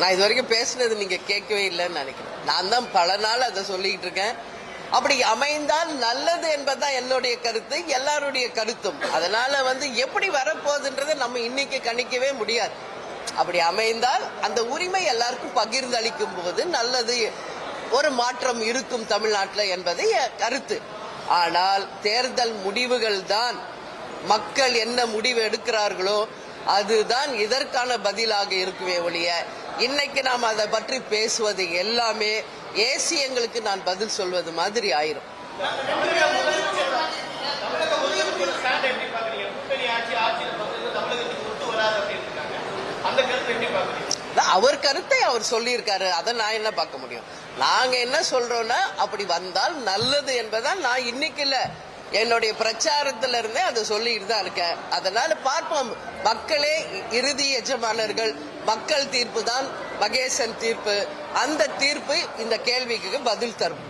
நான் இது வரைக்கும் பேசுனது நீங்க கேட்கவே இல்லைன்னு நினைக்கிறேன். நான் தான் பல நாள் அதை சொல்லிக்கிட்டு இருக்கேன். அப்படி அமைந்தால் நல்லது என்பதுதான் என்னுடைய கருத்து எல்லாருடைய கருத்தும். அதனால வந்து எப்படி வரப்போகுதுன்றதை நம்ம இன்னைக்கு கணிக்கவே முடியாது. அப்படி அமைந்தால் அந்த உரிமை எல்லாருக்கும் பகிர்ந்தளிக்கும் போது நல்லது ஒரு மாற்றம் இருக்கும் தமிழ்நாட்டில் என்பது கருத்து. ஆனால் தேர்தல் முடிவுகள் தான் மக்கள் என்ன முடிவு எடுக்கிறார்களோ அதுதான் இதற்கான பதிலாக இருக்குமே ஒழிய இன்னைக்கு நாம் அதை பற்றி பேசுவது எல்லாமே ஏசியங்களுக்கு நான் பதில் சொல்வது மாதிரி ஆயிரும். அவர் கருத்தை அவர் சொல்லியிருக்காரு அதை நான் என்ன பார்க்க முடியும்? நாங்க என்ன சொல்றோம்னா அப்படி வந்தால் நல்லது என்பதால் நான் இன்னைக்கு இல்ல. என்னுடைய பிரச்சாரத்துல இருந்தே அதை சொல்லிட்டு தான் இருக்கேன். அதனால பார்ப்போம். மக்களே இறுதி எஜமானர்கள் மக்கள் தீர்ப்பு தான் மகேசன் தீர்ப்பு. அந்த தீர்ப்பு இந்த கேள்விக்கு பதில் தரும்.